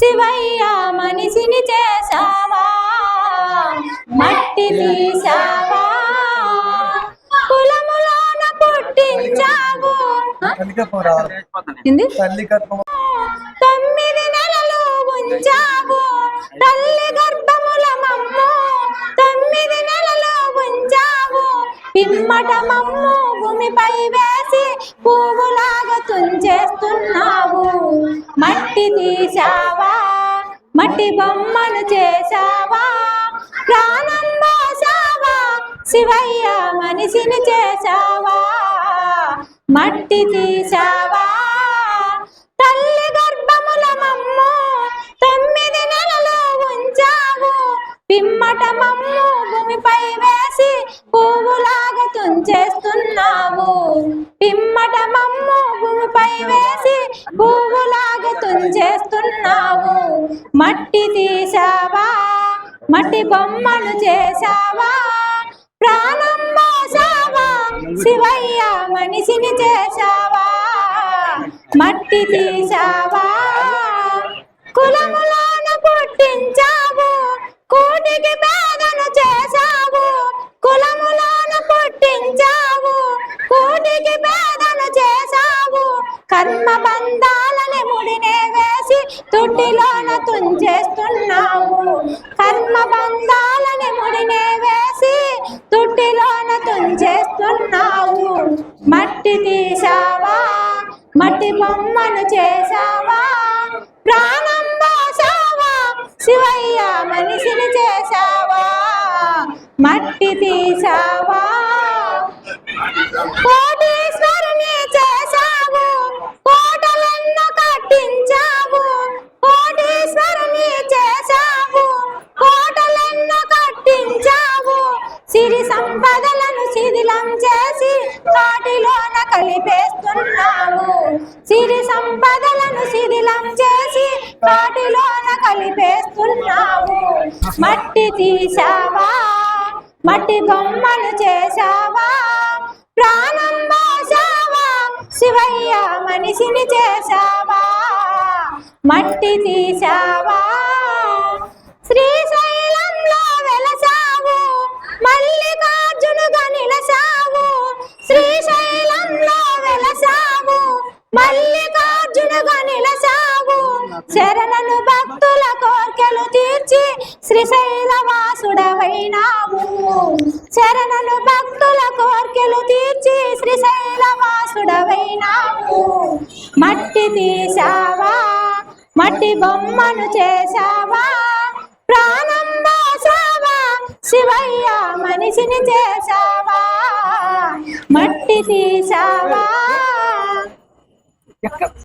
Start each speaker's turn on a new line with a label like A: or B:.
A: శివయ్య మనిషిని చేసావా మట్టి తీసావా కులములోన పుట్టించావు. తొమ్మిది నెలలు ఉంచావు. తల్లి గర్భముల మమ్ము. తొమ్మిది నెలలు ఉంచావు. పిమ్మట మమ్ము భూమిపై వేసి పువ్వులాగా తుంచేస్తున్నావు. మట్టి తీసావా మట్టి బొమ్మను చేసావా ప్రాణం పోసావా శివయ్య మనిషిని చేసావా మట్టి తీసావా తల్లి గర్భముల మమ్ము తొమ్మిది నెలలు ఉంచావు. పిమ్మట మమ్ము భూమిపై మట్టి తీసావా మట్టి బొమ్మను చేసావా ప్రాణం మోసావా శివయ్య మనిషిని చేసావా మట్టి తీసావా కులములను పుట్టించావు. కోటికి పేదను చేసావు కులములను పుట్టించావు. కోటికి పేదను చేసావు కర్మ బంధాలు తొట్టిలోన తుంచేస్తున్నావు. కర్మ బంధాలని ముడినే వేసి తుట్టిలోన తుంచేస్తున్నావు. మట్టి తీసావా మట్టి బొమ్మను చేసావా ప్రాణం పోసావా శివయ్య మనిషిని చేసావా మట్టి తీసావా సిరి సంపదలను శిథిలం చేసి కాటిలోన కలిపేస్తున్నావు. సిరి సంపదలను శిథిలం చేసి కాటిలోన కలిపేస్తున్నావు. మట్టి తీసావా మట్టి బొమ్మలు చేసావా ప్రాణం పోసావా శివయ్య మనిషిని చేసావా మట్టి తీసావా మల్లికార్జునుగా నిలసావు శరణను భక్తుల కోర్కెలు తీర్చి శ్రీశైల వాసుడవైనావు శరణను భక్తుల కోర్కెలు తీర్చి శ్రీశైల వాసుడవైనావు మట్టి తీసావా మట్టి బొమ్మను చేశావా? ప్రాణం పోసావా శివయ్య మనిషిని చేశావా? మట్టి తీసావా இயக்கம்